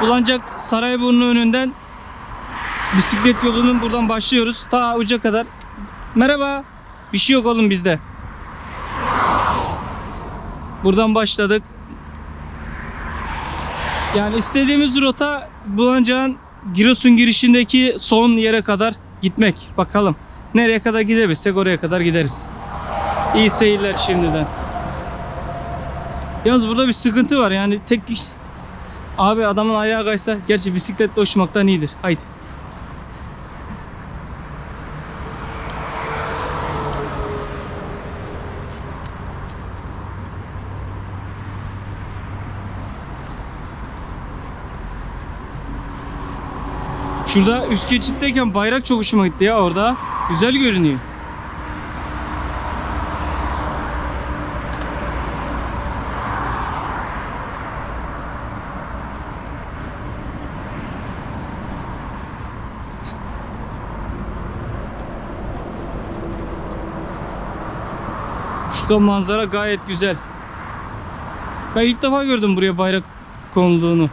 Bulancak Sarayburnu önünden bisiklet yolunun buradan başlıyoruz. Ta uca kadar. Merhaba. Bir şey yok oğlum bizde. Buradan başladık. Yani istediğimiz rota Bulancak'ın Giresun girişindeki son yere kadar gitmek. Bakalım. Nereye kadar gidebilirsek oraya kadar gideriz. İyi seyirler şimdiden. Yalnız burada bir sıkıntı var yani tek Abi adamın ayağı kaysa gerçi bisikletle uçmaktan iyidir. Haydi. Şurada üst geçitteyken bayrak çok hoşuma gitti ya orada. Güzel görünüyor. Şurada manzara gayet güzel. Ben ilk defa gördüm buraya bayrak konulduğunu.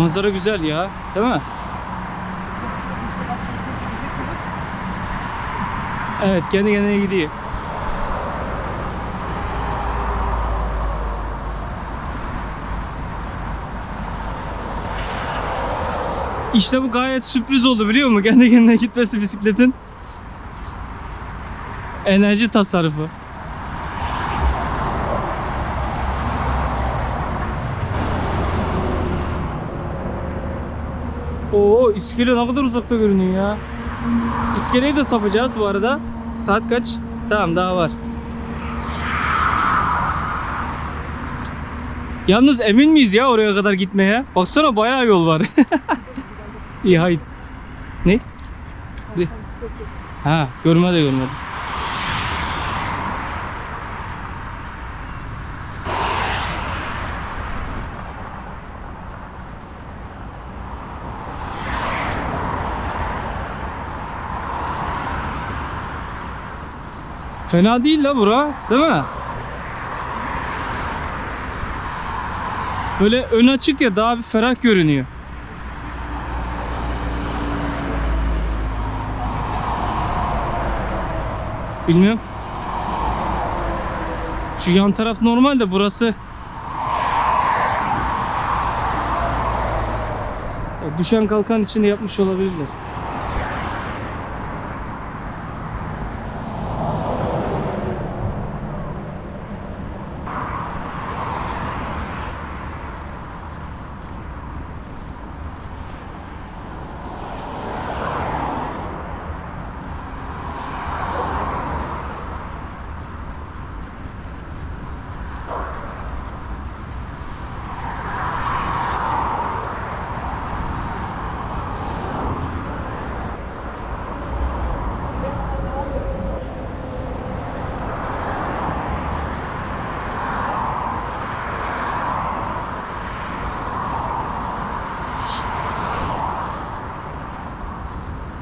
Manzara güzel ya, değil mi? Evet, kendi kendine gidiyor. İşte bu gayet sürpriz oldu biliyor musun? Kendi kendine gitmesi bisikletin. Enerji tasarrufu. İskele ne kadar uzakta görünüyor ya. İskeleyi de sapacağız bu arada. Saat kaç? Tamam daha var. Yalnız emin miyiz ya oraya kadar gitmeye? Baksana bayağı yol var. İyi haydi. Ne? Ha görme de Fena değil la bura, değil mi? Böyle ön açık ya daha bir ferah görünüyor. Bilmiyorum. Şu yan taraf normal de burası Ya düşen kalkan içinde yapmış olabilirler.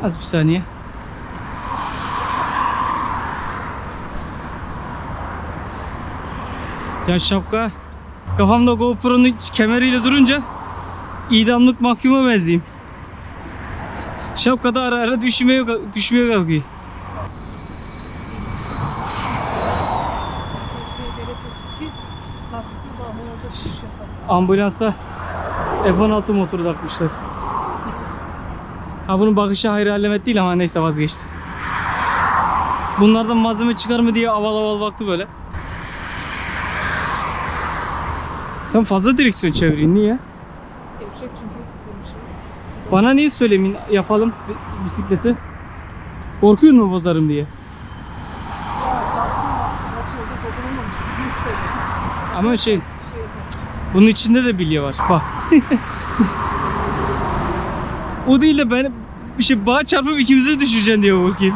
Az bir saniye. Ya şapka kafamda GoPro'nun kemeriyle durunca idamlık mahkuma benzeyeyim. Şapkada ara ara düşmeye düşmeye kalkıyor. Ambulansa F-16 motoru takmışlar. Ha bunun bakışı hayır alamet değil ama neyse vazgeçti. Bunlardan malzeme çıkar mı diye aval aval baktı böyle. Sen fazla direksiyon çeviriyorsun niye? Şey. Bana niye söylemeyin yapalım bi- bisikleti? Korkuyor mu bozarım diye? Ama şey Şey, bunun içinde de bilye var. Bak. O değil de ben bir şey bağ çarpıp ikimizi düşüreceksin diye bakayım.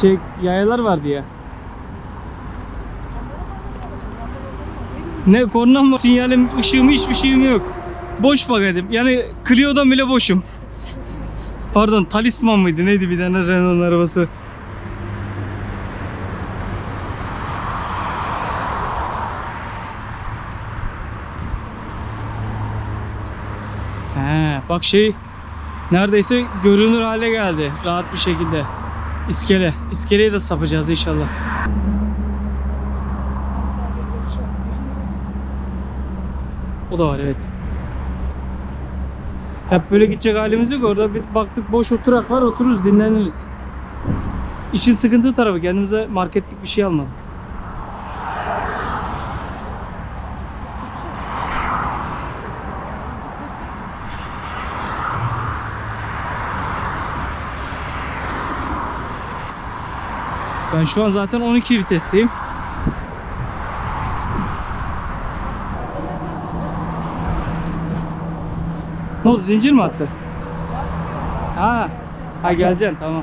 Şey yayalar vardı ya. Ne kornam var, sinyalim, ışığım hiçbir şeyim yok. Boş bak. Yani Clio'dan bile boşum. Pardon talisman mıydı neydi bir tane Renault'un arabası. He, bak şey neredeyse görünür hale geldi rahat bir şekilde. İskele. İskeleye de sapacağız inşallah. O da var evet. Hep böyle gidecek halimiz yok. Orada bir baktık boş oturak var otururuz dinleniriz. İşin sıkıntı tarafı kendimize marketlik bir şey almadık. Ben şu an zaten 12 vitesteyim. Ne oldu zincir mi attı? Ha. Ha geleceksin tamam.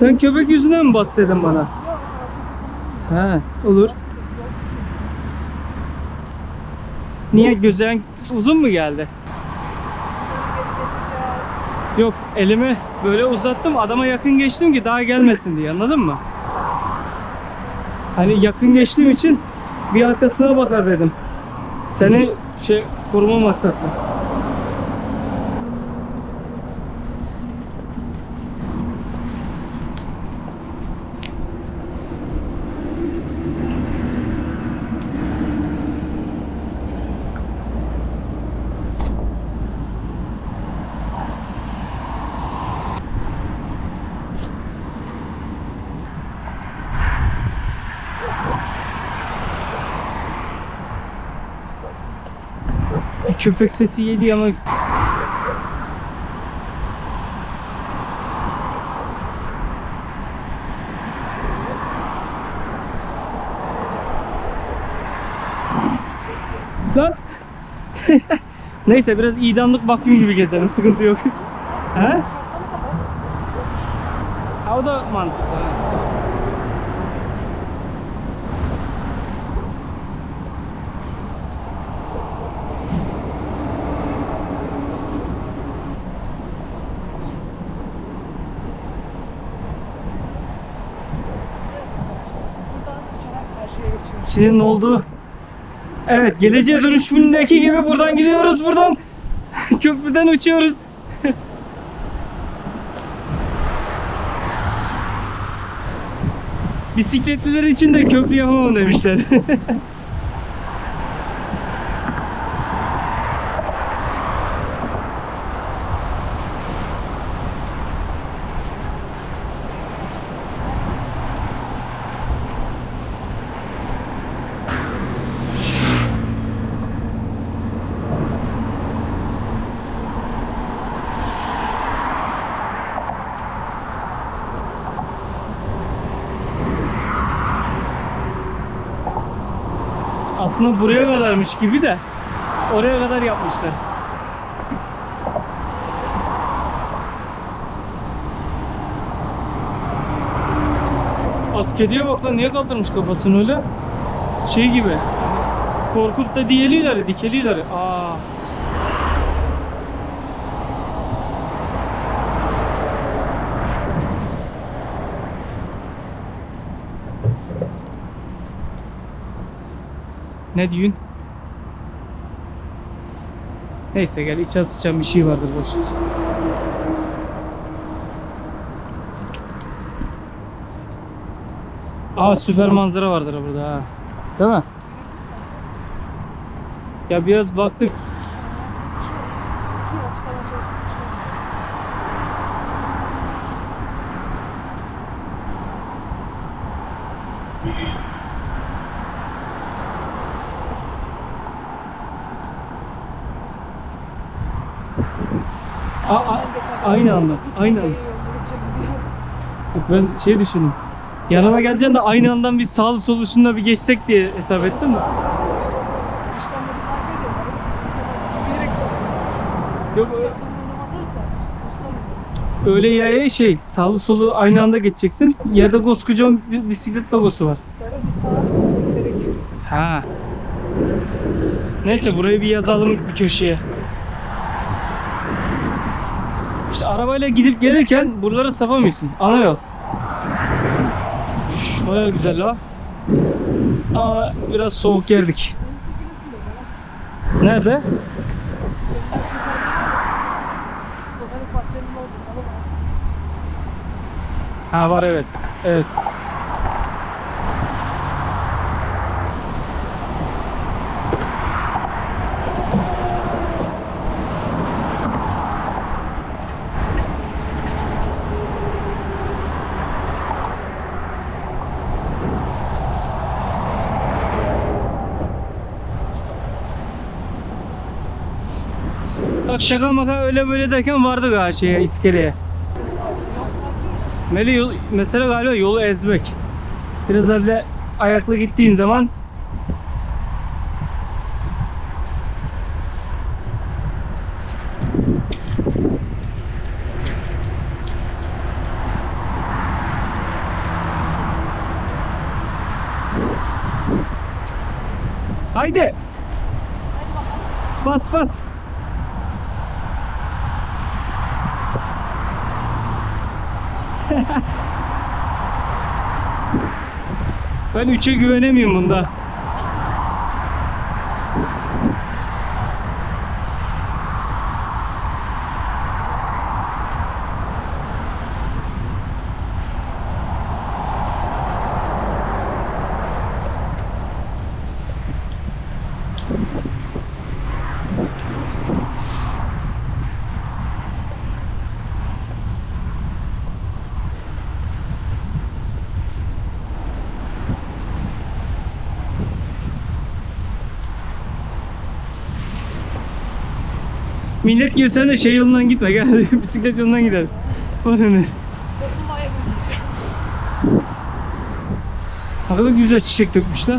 Sen köpek yüzüne mi bas dedin bana? He olur. Niye gözen uzun mu geldi? Yok elimi böyle uzattım adama yakın geçtim ki daha gelmesin diye anladın mı? Hani yakın geçtiğim için bir arkasına bakar dedim. Seni şey koruma maksatlı. Köpek sesi yedi ama Lan Neyse biraz idamlık bakım gibi gezelim sıkıntı yok. He? Ha o da mantıklı. ha. Buradan uçarak karşıya geçiyoruz. Şimdi ne oldu? Evet, geleceğe dönüş filmindeki gibi buradan gidiyoruz, buradan köprüden uçuyoruz. Bisikletliler için de köprü yapamam demişler. Aslında buraya kadarmış gibi de oraya kadar yapmışlar. Askeriye bak lan niye kaldırmış kafasını öyle? Şey gibi. Korkup da diyeliler, dikeliler. Aa. Ne diyorsun? Neyse gel içe sıçan bir şey vardır boş ver. Aa süper manzara vardır burada ha. Değil mi? Ya biraz baktık. İki açık alan çok- A- a- Yok, Ben şey düşündüm. Yanıma geleceksin de aynı andan bir sağlı solu şunda bir geçsek diye hesap ettim de. Yok öyle yaya şey sağlı solu aynı anda geçeceksin. Yerde koskocaman bir bisiklet logosu var. Ha. Neyse burayı bir yazalım bir köşeye. İşte arabayla gidip gelirken buraları sapamıyorsun. Ana yol. Baya güzel ha. Ama biraz soğuk geldik. Nerede? Ha var evet. Evet. Bak şaka maka öyle böyle derken vardı galiba şeye iskeleye. Meli yol, mesele galiba yolu ezmek. Biraz öyle ayaklı gittiğin zaman Haydi. Bas bas. Ben 3'e güvenemiyorum bunda. Millet gibi sen de şey yolundan gitme gel bisiklet yolundan gidelim. O götüreceğim. Ne kadar güzel çiçek dökmüşler.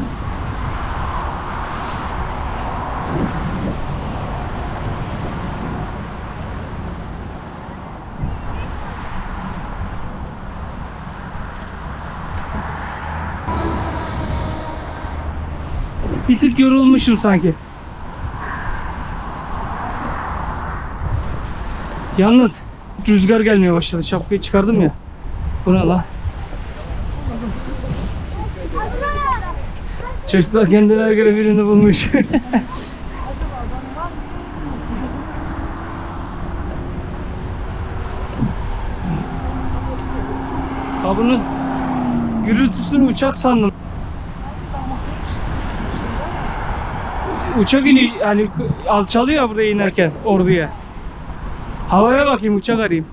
Bir tık yorulmuşum sanki. Yalnız rüzgar gelmeye başladı. Şapkayı çıkardım ya. Bu ne lan? Çocuklar kendilerine göre birini bulmuş. Ha bunun gürültüsünü uçak sandım. Uçak ini yani alçalıyor ya buraya inerken orduya. Havaya bakayım uçak arayayım.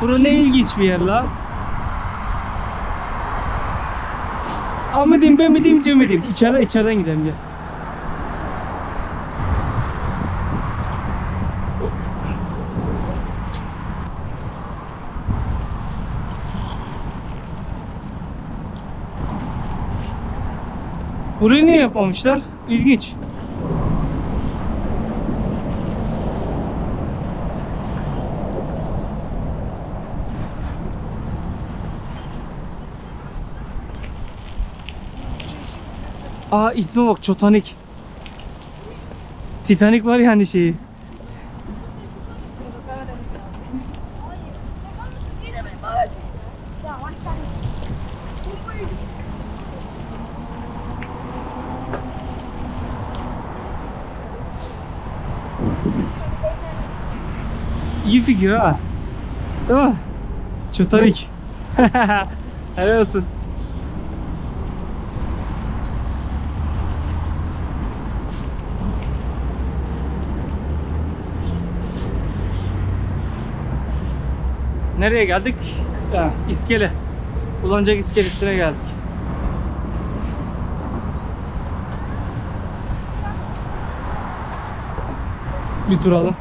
Bura ne ilginç bir yer la. A mı diyeyim ben mi diyeyim C mi diyeyim? İçeriden, içeriden gidelim gel. Burayı niye yapmamışlar? İlginç. Aa isme bak Çotanik. Titanik var yani şeyi. İyi fikir ha. Değil mi? Çotanik. Helal olsun. Nereye geldik? Ha, iskele. Ulancak iskelesine geldik. Bir tur alın.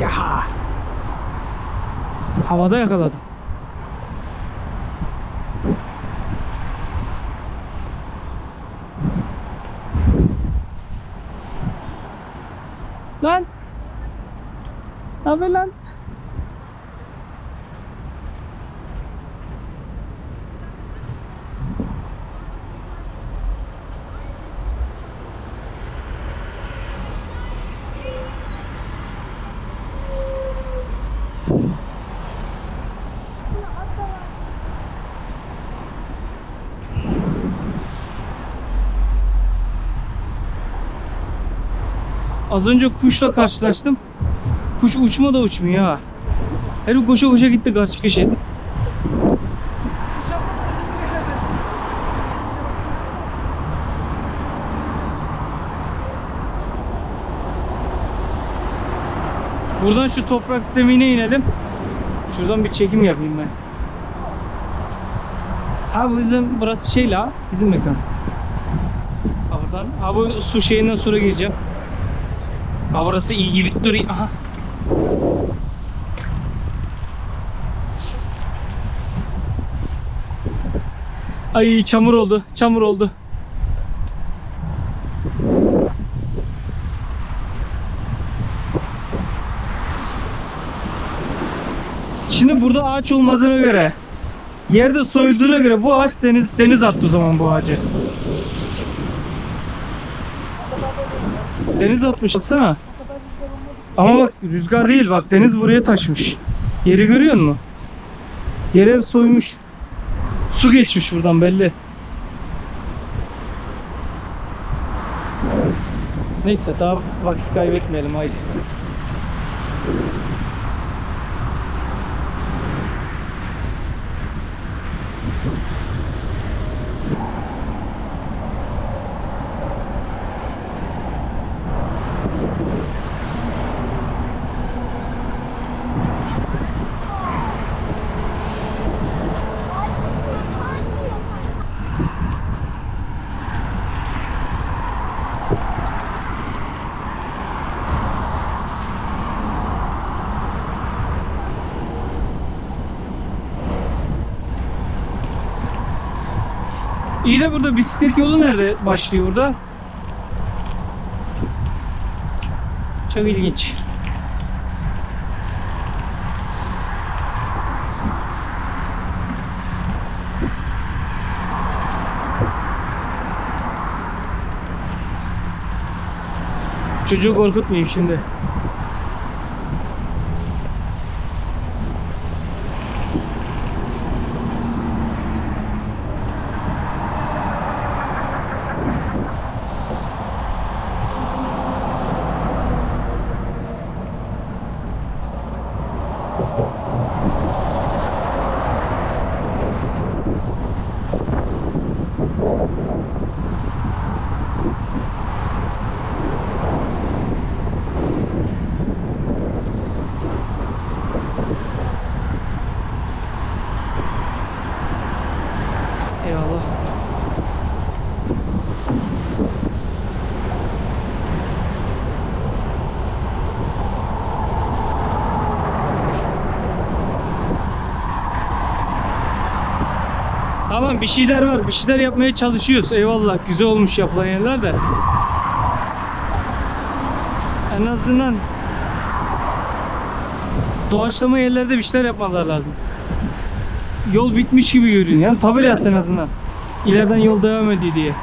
Ya. Havada yakaladım. Lan. Ne haber lan? Az önce kuşla karşılaştım. Kuş uçma da uçmuyor ha. Herif koşa koşa gitti karşı köşeye. Buradan şu toprak zemine inelim. Şuradan bir çekim yapayım ben. Ha bizim burası şey la bizim mekan. Ha buradan. Ha bu su şeyinden sonra gireceğim. Ha burası iyi gibi duruyor. Aha. Ay çamur oldu. Çamur oldu. Şimdi burada ağaç olmadığına göre yerde soyulduğuna göre bu ağaç deniz deniz attı o zaman bu ağacı. Deniz atmış baksana. Ama bak rüzgar değil bak deniz buraya taşmış. Yeri görüyor musun? Yere soymuş. Su geçmiş buradan belli. Neyse daha vakit kaybetmeyelim haydi. İyi de burada bisiklet yolu nerede başlıyor burada? Çok ilginç. Çocuğu korkutmayayım şimdi. Eyvallah. Tamam bir şeyler var. Bir şeyler yapmaya çalışıyoruz. Eyvallah. Güzel olmuş yapılan yerler de. En azından doğaçlama yerlerde bir şeyler yapmalar lazım. Yol bitmiş gibi görünüyor. Yani tabela en azından. İleriden yol devam ediyor diye.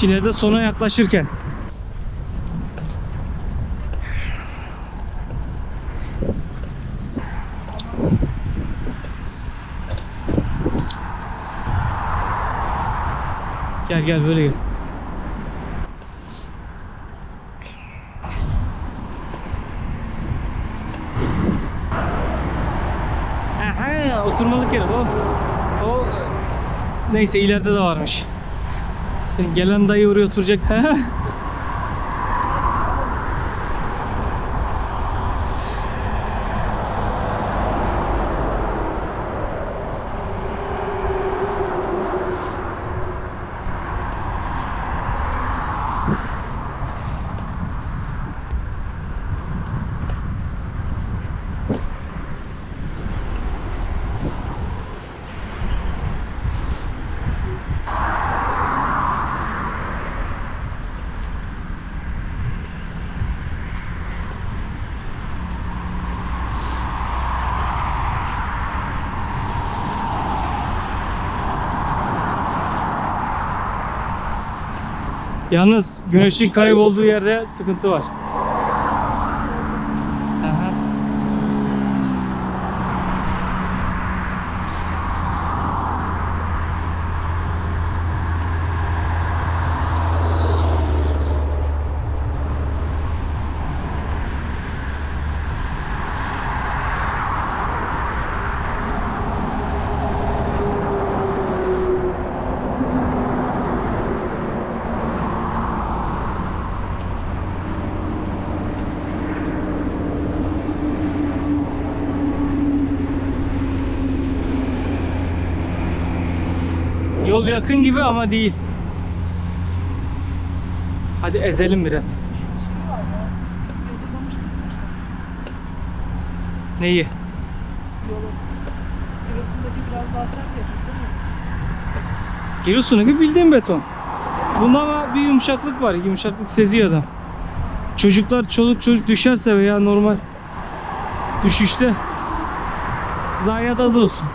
Çile'de sona yaklaşırken. Gel gel böyle gel. Aha, oturmalık yer o. O neyse ileride de varmış. Gelen dayı oraya oturacak. Yalnız güneşin kaybolduğu yerde sıkıntı var. Aha. Yol yakın gibi ama değil. Hadi ezelim biraz. Neyi? Yolu. Giresun'daki biraz daha sert ya. Beton. Giresun'daki bildiğin beton. Bunda ama bir yumuşaklık var. Yumuşaklık seziyor adam. Çocuklar, çoluk çocuk düşerse veya normal düşüşte zayiat az olsun.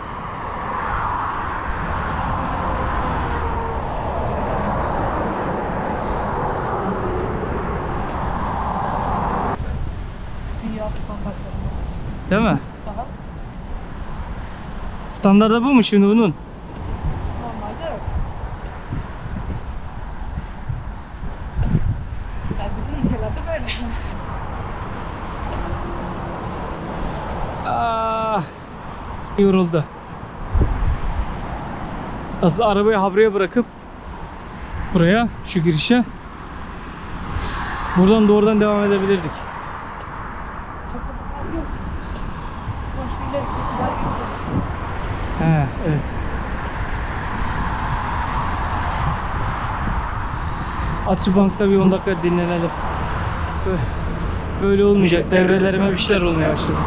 Dünya standartlarında. Değil mi? Daha Standarda bu mu şimdi bunun? normalde yok. Yani bütün ülkelerde böyle. Ah, yoruldu. Aslında arabayı habraya bırakıp buraya şu girişe buradan doğrudan devam edebilirdik. Çok da bir fark yok. Sonuçta ileridekiler gidiyor. He, evet. Aç şu bankta bir 10 dakika dinlenelim. Böyle olmayacak. Devrelerime bir şeyler olmaya başladı.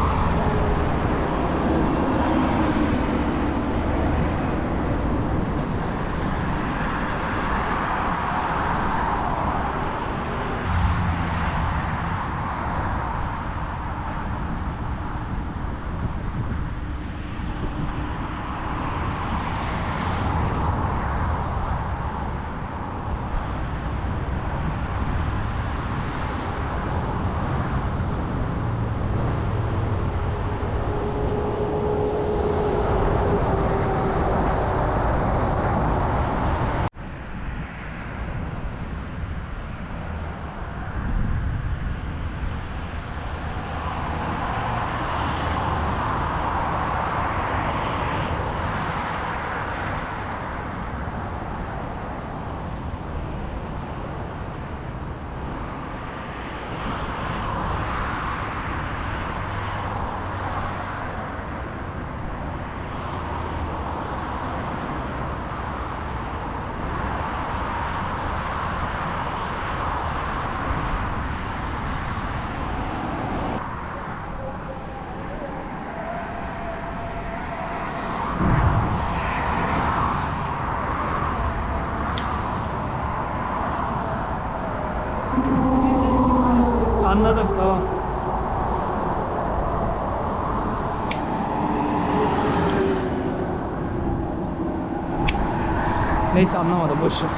Neyse anlamadım boşver.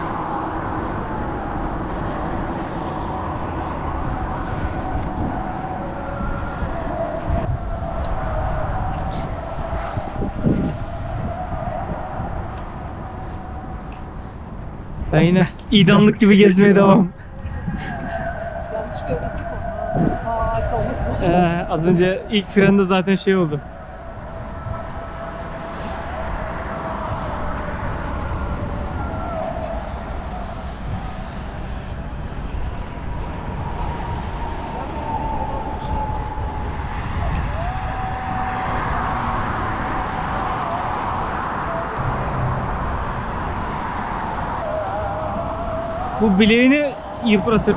Ben yine idamlık gibi gezmeye devam. Yanlış görürsün ama sağ arka unutma. Ee, az önce ilk frende zaten şey oldu. Bu bileğini yıpratır.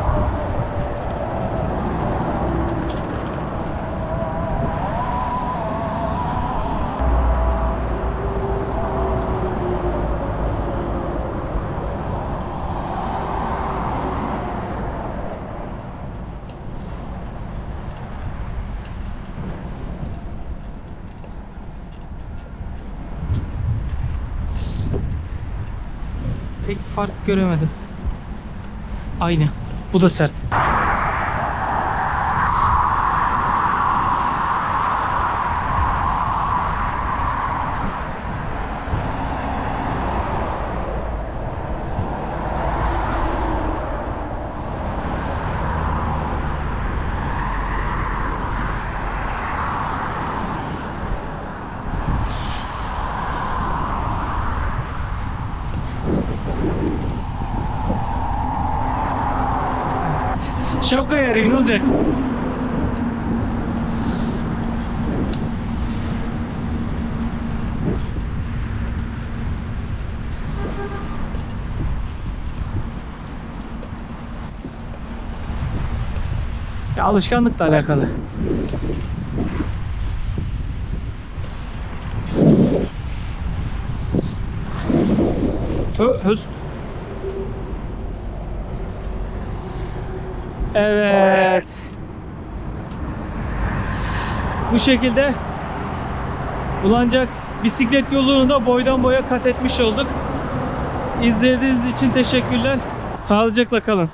Pek fark göremedim. Aynı. Bu da sert. Şapka yarayım ne olacak? Ya alışkanlıkla alakalı. Hö, höst. Evet. Bu şekilde Bulancak bisiklet yolunu da boydan boya kat etmiş olduk. İzlediğiniz için teşekkürler. Sağlıcakla kalın.